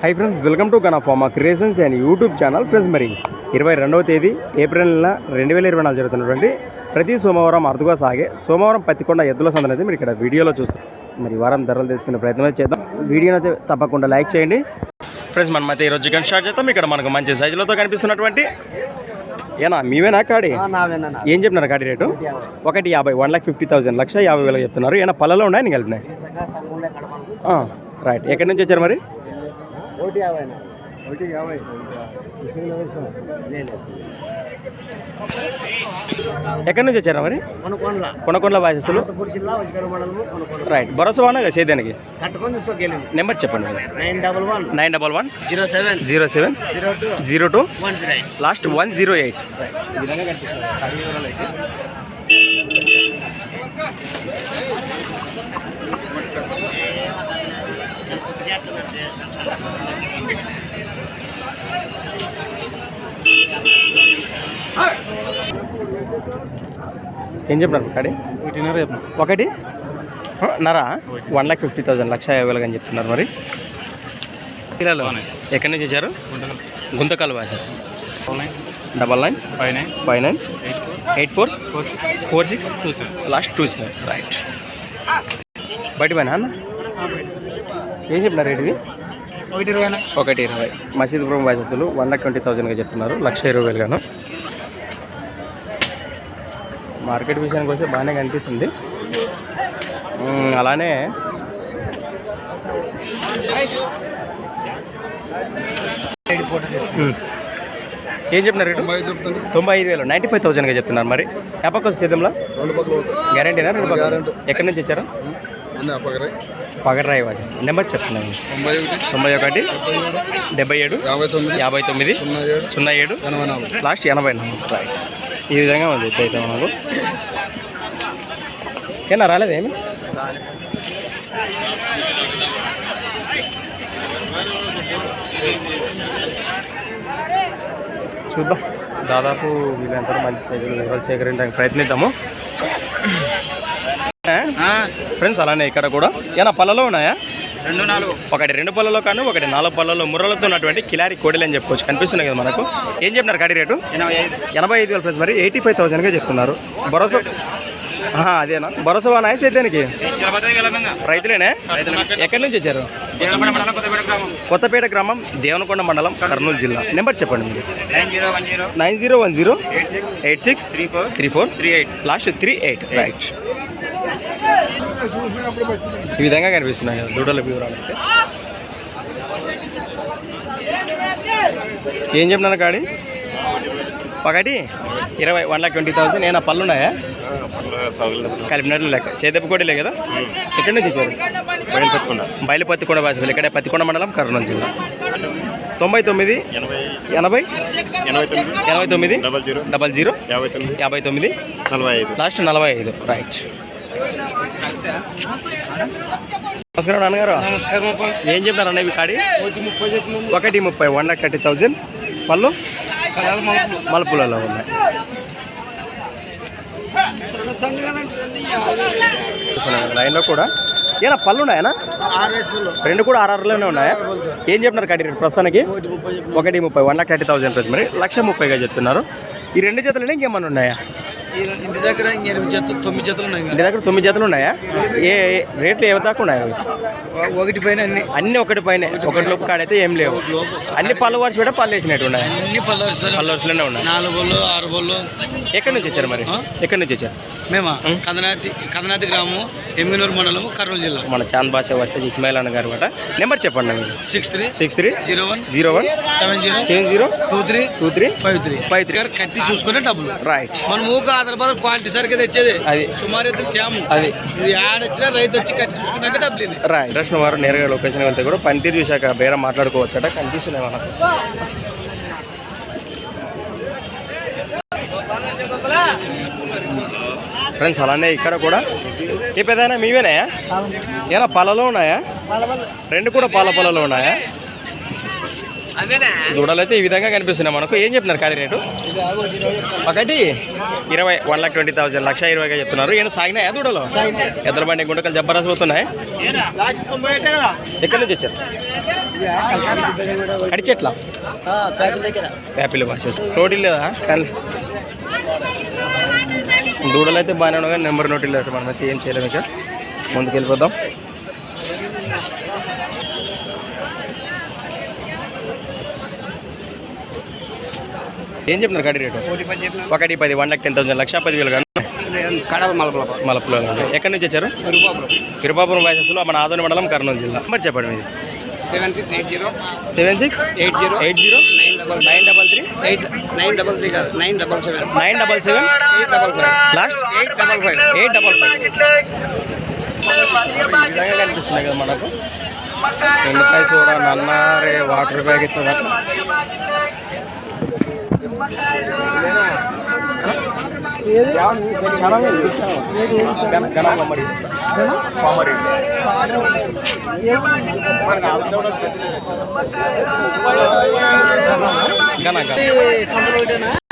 High friends welcome to Gana pharma creations and YouTube channel friends మరి ఇరవై రెండవ తేదీ ఏప్రిల్ నెల రెండు వేల ఇరవై నాలుగు జరుగుతున్నటువంటి ప్రతి సోమవారం అరుదుగా సాగే సోమవారం పత్తికొండ ఎద్దుల సందన అయితే మీరు ఇక్కడ వీడియోలో చూస్తారు. మరి వారం ధరలు తెలుసుకునే ప్రయత్నం చేద్దాం. వీడియోని అయితే తప్పకుండా లైక్ చేయండి. ఫ్రెండ్స్ మనం అయితే ఈరోజు చికెన్ స్టార్ట్ చేద్దాం. ఇక్కడ మనకు మంచి సైజులతో కనిపిస్తున్నటువంటి ఏనా మీవేనా కాడి? ఏం చెప్తున్నారు కాడి రేటు? ఒకటి యాభై. వన్ లాక్ ఫిఫ్టీ థౌసండ్ లక్ష యాభై వేలకు చెప్తున్నారు. ఏమైనా పళ్ళలో ఉన్నాయి నీకు కలిపినాయి రైట్ ఎక్కడి నుంచి వచ్చారు మరి? ఒకటి యాభై ఒకటి యాభై. ఎక్కడి నుంచి వచ్చారా మరి? కొనకొండల. జిల్లా కొనుక్కోండి రైట్ భరోసా వానా తీసుకోగలిగింది నెంబర్ చెప్పండి nine double one. Nine double one. Zero seven. Zero seven. Zero two. Zero two. One zero eight. Last one zero eight ఏం చెప్పినారు ఒకటిన్నర ఒకటి? ఆ, నరా? వన్ లాక్ ఫిఫ్టీ థౌసండ్ లక్ష యాభై వేలకు అని చెప్తున్నారు మరి. ఎక్కడి నుంచి వచ్చారు? గుంతకాలు భాష double nine? Five nine. Five nine? Eight four. Four? Six. Two seven. Last two seven right. బయట పోయినా ఏం చెప్పినారు రేట్ ఇది ఒకటి ఇరవై ఒకటి ఇరవై. మసీదుపురం వాసస్సులు వన్ లాక్ ట్వంటీ థౌసండ్గా చెప్తున్నారు లక్ష ఇరవై వేలుగాను మార్కెట్ విషయానికి వస్తే బాగానే కనిపిస్తుంది. అలానే. ఏం చెప్పినారు రేటు? తొంభై ఐదు వేలు. నైంటీ ఫైవ్ థౌసండ్గా చెప్తున్నారు మరి. ఎప్పకొచ్చి సిద్ధంలో గ్యారంటీనా రెండు. ఎక్కడి నుంచి వచ్చారు? అప్పగరే పగడ్రాయి వాసి నెంబర్ చెప్తున్నాను తొంభై ఒకటి డెబ్బై ఏడు యాభై తొమ్మిది యాభై తొమ్మిది సున్నా ఏడు లాస్ట్ ఎనభై నాలుగు. ఈ విధంగా ఉంది అయితే మనకు. ఏనా రాలేదేమి చూద్దాం. దాదాపు వీళ్ళంతా మంచి సైజులు వివరాలు సేకరించడానికి ప్రయత్నిద్దాము. ఫ్రెండ్స్ అలానే ఇక్కడ కూడా. ఏనా పళ్ళలో ఉన్నాయా? రెండు నాలుగు. ఒకటి రెండు పళ్ళలో కానీ ఒకటి నాలుగు పళ్ళలో ముర్రలతో ఉన్నటువంటి కిలారి కోడలు అని చెప్పుకోవచ్చు. కనిపిస్తున్నాయి కదా మనకు. ఏం చెప్పినారు కాడి రేటు? ఎనభై ఐదు. వేల ఫ్రెండ్స్ మరి ఎయిటీ ఫైవ్ థౌసండ్గా చెప్తున్నారు. భరోసా అదేనా? భరోసా వానా సేద్యానికి? రైతులేనే? ఎక్కడి నుంచి వచ్చారు? కొత్తపేట గ్రామం. దేవనకొండ మండలం కర్నూలు జిల్లా. నెంబర్ చెప్పండి మీరు. Nine zero one zero. Nine zero one zero eight six. Eight six three four. Three four three eight. Last three eight. Right ఈ విధంగా కనిపిస్తున్నాయి దూడల వివరాలు. అయితే ఏం చెప్పినాను కాడి? ఒకటి ఇరవై వన్ లాక్ ట్వంటీ థౌసండ్ ఏమైనా పళ్ళు ఉన్నాయా? కలిపినట్లు లెక్క. కూడా కదా? ఎక్కడి నుంచి వచ్చారు? బయలుపత్తికొండ భాషలు ఇక్కడ పత్తికొండ మండలం కర్నూలు జిల్లా. తొంభై తొమ్మిది ఎనభై ఎనభై తొమ్మిది డబల్ జీరో డబల్ జీరో యాభై తొమ్మిది యాభై తొమ్మిది నలభై ఐదు. లాస్ట్ నలభై ఐదు రైట్. నమస్కారం నాన్నగారు. నమస్కారం ఏం చెప్పారు అన్న ఇవి కాడి? ఒకటి ముప్పై చెట్లు ఒకటి ముప్పై వన్ లాక్ థర్టీ థౌజండ్ పళ్ళు? మలుపులలో ఉన్నాయి. లైన్లో కూడా. ఏనా పళ్ళు ఉన్నాయనా? ఆర్ఎస్లు రెండు కూడా ఆర్ఆర్లోనే ఉన్నాయా? ఏం చెప్తున్నారు కాడి రేటు ప్రస్తుతానికి? ఒకటి ముప్పై one lakh thirty thousand price మరి లక్ష ముప్పైగా చెప్తున్నారు. ఈ రెండు జతలు ఇంకేమన్నా ఉన్నాయా? ఇంటి దగ్గర ఎనిమిది జతలు తొమ్మిది జతలు ఉన్నాయి ఇంటి దగ్గర తొమ్మిది జతలు ఉన్నాయా? ఏ రేట్లు ఏ దాకా ఉన్నాయి? ఒకటి పైన అన్ని. అన్ని ఒకటి పైన. ఒకటి లోపు కాడైతే ఏం లేవు. అన్ని పళ్ళు వరుస కూడా పళ్ళు వేసినట్టు ఉన్నాయి? అన్ని పళ్ళు పళ్ళు వరుసలోనే ఉన్నాయి? నాలుగు బళ్ళు ఆరు బళ్ళు ఎక్కడి నుంచి వచ్చారు మరి? ఎక్కడి నుంచి వచ్చారు? మేమా. కదనాతి కదనాతి గ్రామం ఎమ్మినూరు మండలం కర్నూలు జిల్లా. మన చాంద్ భాష వర్ష ఇస్మాయిల్ అన్న గారు కూడా నెంబర్ చెప్పండి మీరు six three six three zero one zero one seven zero seven zero two three two three five three five three కట్టి చూసుకునే డబ్బులు. రైట్ మన ఊక ఆధారపడ క్వాలిటీ సరిగ్గా తెచ్చేది. అది. సుమారు అయితే తేము అది. వచ్చినా రైతు వచ్చి కట్టి చూసుకున్నాక డబ్బులు రైట్ ప్రశ్న వారు నేరుగా లొకేషన్ వెళ్తే కూడా పనితీరు చూశాక బేరం మాట్లాడుకోవచ్చట. కనిపిస్తున్నాయి మనకు. ఫ్రెండ్స్ అలానే ఇక్కడ కూడా. ఏ పెద్దయినా మీవేనా ఏనా పాలలో ఉన్నాయా? రెండు కూడా పాల పొలాలు ఉన్నాయా? దూడలు అయితే ఈ విధంగా కనిపిస్తున్నాయి మనకు. ఏం చెప్తున్నారు కాదు రేటు? ఒకటి ఇరవై వన్ లాక్ ట్వంటీ థౌసండ్ లక్ష ఇరవైగా చెప్తున్నారు. ఏమైనా సాగినాయా దూడలు? ఎద్దల బండి గుండకలు జబ్బరాసి పోతున్నాయి. ఎక్కడి నుంచి వచ్చారు? అడిచెట్ల యాపిల్ వాషెస్ నోటి లేదా దూడలు అయితే బాగానే ఉన్నాయి. నెంబర్ నోటి లేదు మనం అయితే ఏం చేయలేము ఇక. ముందుకు వెళ్ళిపోదాం ఏం చెప్తున్నారు గడి రేటు? ఒకటి పది వన్ లాక్ టెన్ థౌసండ్ లక్ష పది వేలు కానీ మలపల మలపులో ఎక్కడి నుంచి వచ్చారు? తిరుపాపురం. వాసెస్లో మన ఆదోని మండలం కర్నూలు జిల్లా. నెంబర్ చెప్పండి మీది. Seven six eight zero. Seven six eight zero. Eight zero. Nine double nine double three. Eight nine double three కాదు nine double seven. Nine double seven. Eight double five. Last. Eight double five. Eight double five. విధంగా కనిపిస్తున్నాయి కదా మనకు. నిమ్మకాయ soda నన్నారే water packet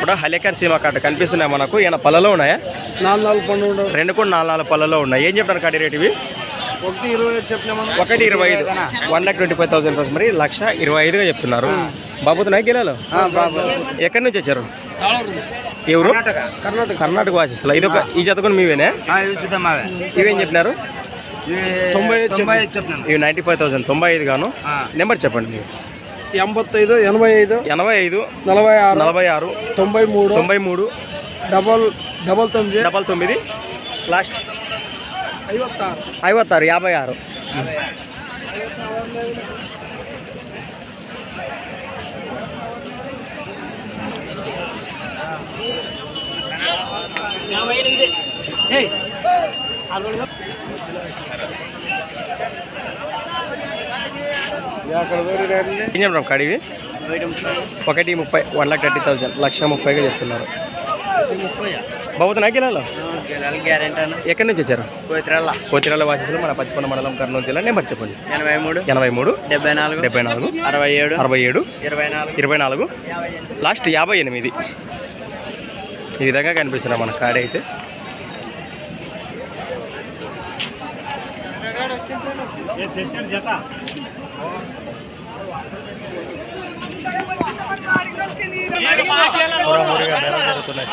కూడా హలేకర్ సీమ కాట కనిపిస్తున్నాయి మనకు. ఈయన పళ్ళలో ఉన్నాయా? నాలుగు నాలుగు పండు రెండు కూడా నాలుగు నాలుగు పళ్ళలో ఉన్నాయి. ఏం చెప్తారు కాడి రేట్ ఇవి? ఒకటి ఇరవై చెప్పినామన్నా ఒకటి ఇరవై ఐదు. One lakh twenty five thousand మరి లక్ష ఇరవై ఐదుగా చెప్తున్నారు. బాబుతో నాకు గెలాలు ఎక్కడి నుంచి వచ్చారు? ఎవరు? కర్ణాటక. కర్ణాటక వాసిస్తున్నా ఇది ఒక ఈ జత మీవేనే? ఇవేం చెప్పినారు? తొంభై ఇవి నైన్టీ ఫైవ్ థౌసండ్ తొంభై ఐదు గాను. నెంబర్ చెప్పండి మీరు. ఎనభై ఐదు ఎనభై ఐదు నలభై ఆరు నలభై ఆరు తొంభై మూడు తొంభై మూడు డబల్ డబల్ తొమ్మిది డబల్ తొమ్మిది లాస్ట్ ఐవత్తారు. ఐవత్తారు యాభై ఆరు. ఏం చెప్పడం కడివి ఒకటి ముప్పై వన్ లాక్ థర్టీ థౌసండ్. లక్ష ముప్పైగా చెప్తున్నారు. బాబుతున్నా కిలాలో గ్యారెంటీ అన్న ఎక్కడి నుంచి వచ్చారు? కోతిరాళ్ళ కోతిరాల వాసిస్తులు మన పచ్చికొండ మండలం కర్నూలు జిల్లా. నెంబర్ చెప్పండి. ఎనభై మూడు ఎనభై మూడు డెబ్బై నాలుగు డెబ్బై నాలుగు అరవై ఏడు అరవై ఏడు ఇరవై నాలుగు ఇరవై నాలుగు. లాస్ట్ యాభై ఎనిమిది. ఈ విధంగా కనిపిస్తున్నాయి మన కాడ అయితే జరుగుతున్నాయి.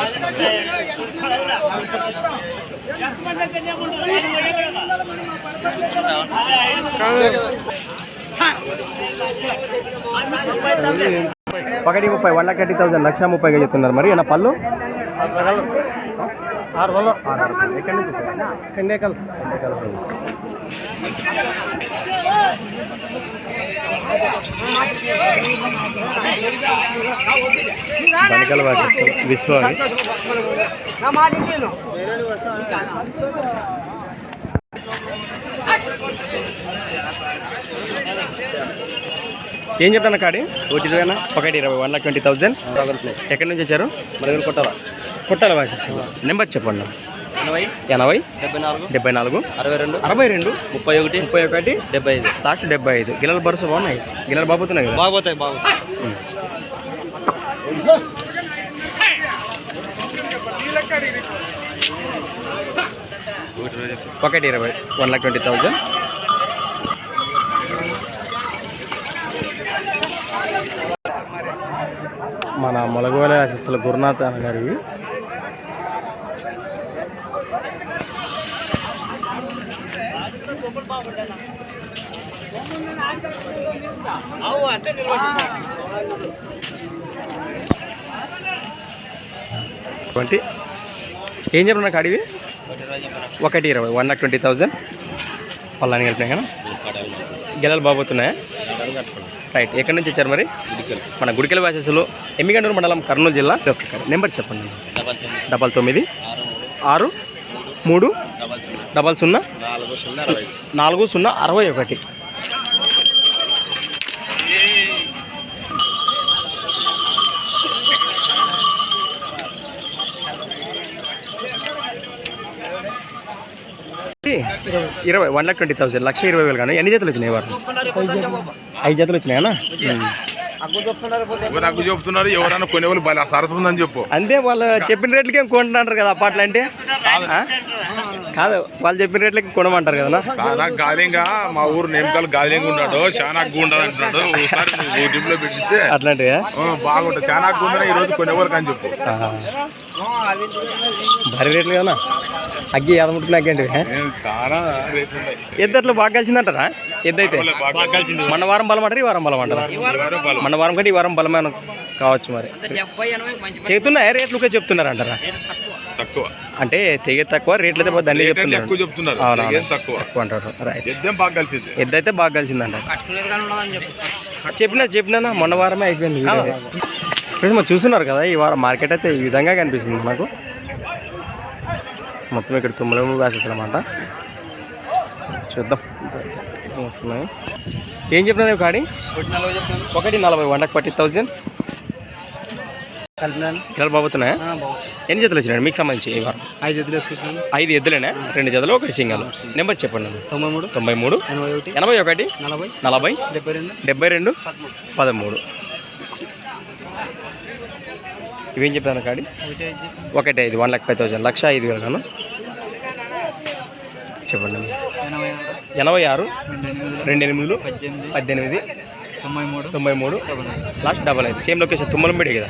చూస్తున్నాం. ఒకటి ముప్పై వన్ లాక్ థర్టీ థౌసండ్ లక్ష ముప్పైగా చెప్తున్నారు. మరి నా పళ్ళు? ఆరు వందలు. ఎక్కడి నుంచి బనికల్ విశ్వ ఏం చెప్తాను కాడి ఒకటి ఇరవైనా ఒకటి ఇరవై వన్ లాక్ ట్వంటీ థౌసండ్ ఎక్కడి నుంచి వచ్చారు? మరి కొట్టాల. కొట్టాల వాసిస్తుంది నెంబర్ చెప్పండి ఎనభై ఎనభై డెబ్బై నాలుగు డెబ్బై నాలుగు అరవై రెండు అరవై రెండు ముప్పై ఒకటి ముప్పై ఒకటి డెబ్బై ఐదు. లాస్ట్ డెబ్బై ఐదు. గిన్నెల బరుస బాగున్నాయి? గిన్నెలు బాగుతున్నాయి కదా? బాగుతాయి ఉం. ఒకటి ఇరవై వన్ లాక్ ట్వంటీ థౌజండ్. మన మొలగోల అసలు గురునాథ్ ట్వంటీ ఏం చెప్పిన నాకు అడివి? ఒకటి ఇరవై వన్ లాక్ ట్వంటీ థౌజండ్ పల్లాని కలిపినాయి కదా? గెలలు బాగుతున్నాయా రైట్ ఎక్కడి నుంచి వచ్చారు మరి? మన గుడికెల వాసెస్లో ఎమ్మిగండూరు మండలం కర్నూలు జిల్లా. నెంబర్ చెప్పండి. డబల్ తొమ్మిది. ఆరు. మూడు. డబల్ సున్నా? నాలుగు సున్నా అరవై. నాలుగు సున్నా అరవై ఒకటి. ఇరవై వన్ లాక్ ట్వంటీ థౌసండ్ లక్ష ఇరవై వేలు కానీ ఎన్ని జతలు వచ్చినాయి వారు? ఐదు జతలు వచ్చినాయనా తక్కువ చెప్తున్నారు ఎవరైనా కొనేవాళ్ళు బలి సరస్సు ఉందని చెప్పు. అంతే వాళ్ళు చెప్పిన రేట్లకి ఏం కొంటున్నారు కదా అప్పట్లో అంటే? కాదు. వాళ్ళు చెప్పిన రేట్లకి కొనమంటారు కదా చాలా గాలింగా మా ఊరు నేమకాలు గాలింగా ఉన్నాడు. చాలా అగ్గు ఉండదు అంటున్నాడు. ఒకసారి యూట్యూబ్లో పెట్టిస్తే అట్లాంటివా? బాగుంటుంది. చాలా అగ్గు ఉందని ఈ రోజు కొనేవాళ్ళకి అని చెప్పు. భారీ రేట్లు కదా అగ్గి ఎదముట్టు నాకేంటి నేను చాలా రేట్లు ఉన్నాయి ఎద్దు అట్లా బాగా కలిసిందంటారా? ఎద్దైతే మన వారం బలం అంటారు ఈ వారం బలం అంటారా? మన వారం కంటే ఈ వారం బలమైన కావచ్చు మరి. చెప్తున్నాయా రేట్లు చెప్తున్నారు అంటారా తక్కువ. అంటే తెగే తక్కువ రేట్లు అయితే దండి అంటే చెప్తున్నారు. ఎక్కువ చెప్తున్నారు. తక్కువ. తక్కువ అంటారు. ఎద్దేం బాగా కలిసింది. ఎద్దైతే బాగా కలిసిందంట చెప్పినా చెప్పినా మొన్న వారమే అయిపోయింది. వీడియో. ఫ్రెండ్స్ మరి చూస్తున్నారు కదా ఈ వారం మార్కెట్ అయితే ఈ విధంగా కనిపిస్తుంది మనకు. మొత్తం ఇక్కడ తుమ్మలము వేసేసారన్నమాట. చూద్దాం. వస్తున్నాయి. ఏం చెప్పినా కాడి? ఒకటి నలభై వన్ లాక్ ఫార్టీ థౌజండ్ కిలోలు బాబుతున్నాయా ఎన్ని జతలు వచ్చినాయి మీకు సంబంధించి ఈ వారం ఐదు ఎద్దులు ఐదు ఎద్దులేనా? రెండు జతలు ఒకటి సింగల్. నెంబర్ చెప్పండి. తొంభై మూడు. తొంభై మూడు. ఎనభై ఒకటి. ఎనభై ఒకటి. నలభై. నలభై. డెబ్బై రెండు. డెబ్బై రెండు. పదమూడు. ఇవేం చెప్పాను కాడి? ఒకటి ఐదు వన్ లాక్ ఫైవ్ థౌసండ్ లక్ష ఐదు వేలు గాను చెప్పండి ఎనభై ఆరు. రెండు ఎనిమిది రెండు ఎనిమిదిలు పద్దెనిమిది తొంభై మూడు తొంభై మూడు లాస్ట్ డబల్ ఐదు. సేమ్ లొకేషన్ తుమ్మలంబడి కదా?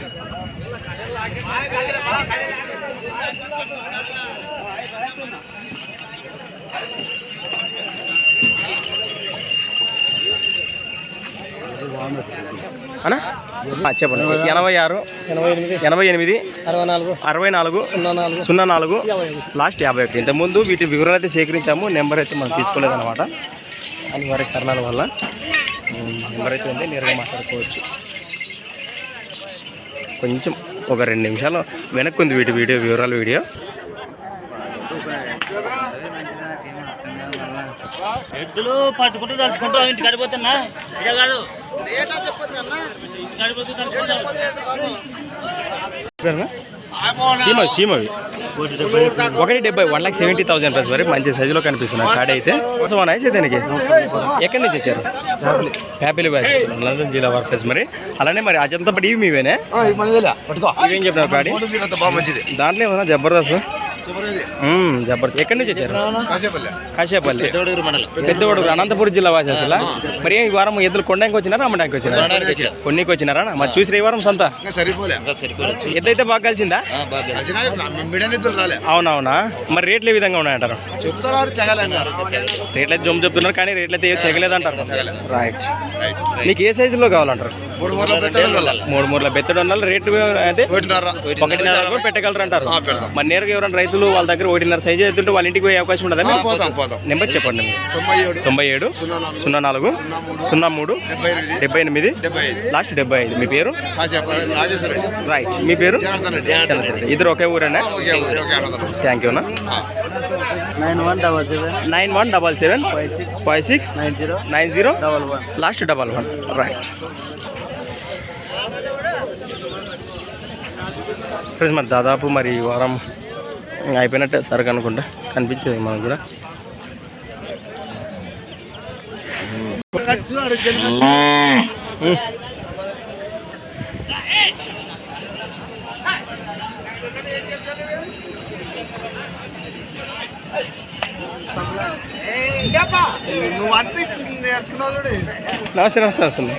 అన్నా? ఆ, చెప్పండి. ఎనభై ఆరు ఎనభై ఎనిమిది ఎనభై ఎనిమిది అరవై నాలుగు అరవై నాలుగు సున్నా నాలుగు లాస్ట్ యాభై ఒకటి. ఇంతకుముందు వీటి వివరాలు అయితే సేకరించాము నెంబర్ అయితే మనం తీసుకోలేదన్నమాట. అనివార్య కారణాల వల్ల నెంబర్ అయితే ఉంది నేరుగా మాట్లాడుకోవచ్చు. కొంచెం ఒక రెండు నిమిషాలు వెనక్కి ఉంది వీటి వీడియో వివరాల వీడియో. ఎద్దులు పట్టుకుంటూ తలుచుకుంటూ ఇంటికి గడిపోతున్నా ఇదే కాదు. సీమ సీమవి. ఒకటి డెబ్బై one lakh seventy thousand plus వరకు మంచి సైజులో కనిపిస్తున్నాయి కాడ అయితే కోసమా అయితే దీనికి? ఎక్కడి నుంచి వచ్చారు? హ్యాపీలీ బ్యాచ్ లండన్ జిల్లా వర్కర్స్ మరి. అలానే మరి అజంతా పడి ఇవి మీవేనే? ఇవేం చెప్తున్నారు కాడి దాంట్లో ఏమన్నా జబర్దస్త్? జబర్దస్త్. ఎక్కడి నుంచి వచ్చారు? కాసేపల్లి పెద్దవాడు అనంతపురం జిల్లా వాసి అసలు మరి ఈ వారం ఎద్దులు కొండానికి వచ్చినారా అమ్మడానికి వచ్చినారా కొన్నికి వచ్చినారా మరి చూసి ఈ వారం సొంత? సరిపోలే. ఎద్దైతే బాగా కలిసిందా? అవునవునా? మరి రేట్లు ఏ విధంగా ఉన్నాయంటారు? రేట్లు అయితే జొమ్ము చెప్తున్నారు కానీ రేట్లు అయితే తెగలేదంటారు. రైట్ నీకు ఏ సైజులో కావాలంటారు? మూడు మూడు మూడుల బెత్తడు ఉండాలి. రేటు అయితే ఒకటిన్నర పెట్టగలరు అంటారు. మరి నేరుగా ఎవరైనా రైతులు వాళ్ళ దగ్గర ఒకటిన్నర సైజు ఎత్తుంటే వాళ్ళ ఇంటికి పోయే అవకాశం ఉండదా నెంబర్ చెప్పండి తొంభై ఏడు. సున్నా నాలుగు సున్నా మూడు డెబ్బై ఎనిమిది. లాస్ట్ డెబ్బై ఐదు. మీ పేరు? రైట్ మీ పేరు. ఇద్దరు ఒకే ఊరేనా. థ్యాంక్ యూ అన్న. ఆ. Nine one double seven. Nine one double seven. Five six. Nine zero. Nine zero. Double one. Last double one. Right friends మరి దాదాపు మరి ఈ వారం అయిపోయినట్టే సరుకు అనుకుంటా. కనిపించేది మనకు కూడా. నమస్తే నమస్తే వస్తుంది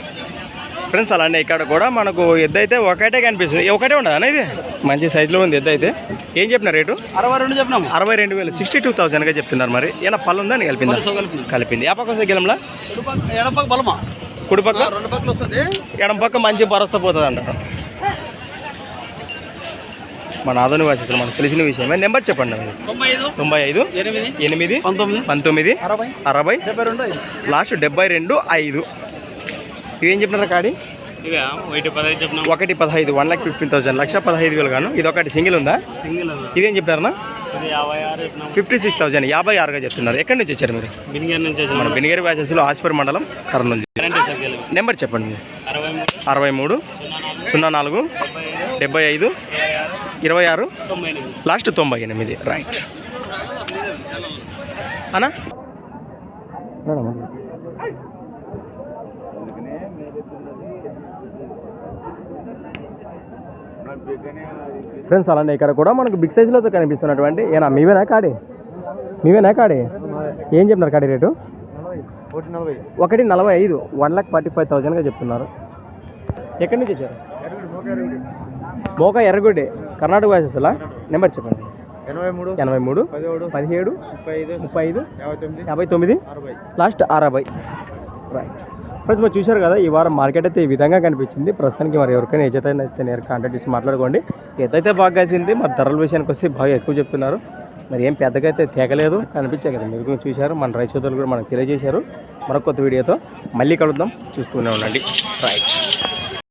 ఫ్రెండ్స్ అలానే ఇక్కడ కూడా మనకు ఎద్దు అయితే ఒకటే కనిపిస్తుంది. ఒకటే ఉండదు ఇది? మంచి సైజులో ఉంది ఎద్దు అయితే. ఏం చెప్పిన రేటు? అరవై రెండు చెప్పినాము. అరవై రెండు వేలు. సిక్స్టీ టూ థౌసండ్గా చెప్తున్నారు మరి. ఏమైనా పళ్ళు ఉందా అని కలిపింది? కలిపింది. ఏ పక్క గెలంలా? ఎడపక్క బలమా? కుడి పక్క? రెండు పక్కలు వస్తుంది. ఎడం పక్క మంచి భరోసా పోతుంది అంటారు మన ఆధునిక వాసి మనకు తెలిసిన విషయమే నెంబర్ చెప్పండి తొంభై ఐదు తొంభై ఐదు ఎనిమిది ఎనిమిది పంతొమ్మిది పంతొమ్మిది అరవై అరవై డెబ్బై రెండు ఐదు. లాస్ట్ డెబ్బై రెండు ఐదు. ఇవేం చెప్పినారా కాడి ఒకటి పదహైదు వన్ లాక్ ఫిఫ్టీన్ థౌసండ్ లక్ష పదహైదు వేలు గాను. ఇది ఒకటి సింగిల్ ఉందా? సింగిల్ ఇదేం చెప్పారన్నా? చెప్పినాము ఫిఫ్టీ సిక్స్ థౌసండ్ యాభై ఆరుగా చెప్తున్నారు. ఎక్కడి నుంచి వచ్చారు మీరు? బినిగర్ నుంచి మన బినిగరి వ్యాసెస్లో ఆస్పర్ మండలం కర్నూలు నెంబర్ చెప్పండి మీరు. అరవై మూడు. సున్నా నాలుగు డెబ్బై ఐదు ఇరవై ఆరు లాస్ట్ తొంభై ఎనిమిది. రైట్ అనా ఫ్రెండ్స్ అలానే ఇక్కడ కూడా మనకు బిగ్ సైజులో కనిపిస్తున్నటువంటి ఏనా మీవేనా కాడి? మీవేనా కాడి? ఏం చెప్తున్నారు కాడి రేటు? ఒకటి నలభై ఐదు వన్ లాక్ ఫార్టీ ఫైవ్ థౌజండ్గా చెప్తున్నారు. ఎక్కడి నుంచి వచ్చారు? మోక ఎర్రగొడ్డి కర్ణాటక వాసెస్లా నెంబర్ చెప్పండి. ఎనభై మూడు ఎనభై మూడు పదిహేడు ముప్పై ఐదు ముప్పై ఐదు యాభై తొమ్మిది యాభై తొమ్మిది అరవై. లాస్ట్ అరవై. రైట్ ఫ్రెండ్స్ మరి చూశారు కదా ఈ వారం మార్కెట్ అయితే ఈ విధంగా కనిపించింది. ప్రస్తుతానికి మరి ఎవరికైనా ఏదైతే నచ్చితే నేను కాంటాక్ట్ చేసి మాట్లాడుకోండి. ఏదైతే బాగా కలిసింది మరి ధరల విషయానికి వస్తే బాగా ఎక్కువ చెప్తున్నారు. మరి ఏం పెద్దగా అయితే తేగలేదు కనిపించాయి కదా మీరు చూశారు. మన రైతు కూడా మనకు తెలియజేశారు. మరొక కొత్త వీడియోతో మళ్ళీ కలుద్దాం. చూస్తూనే ఉండండి. రైట్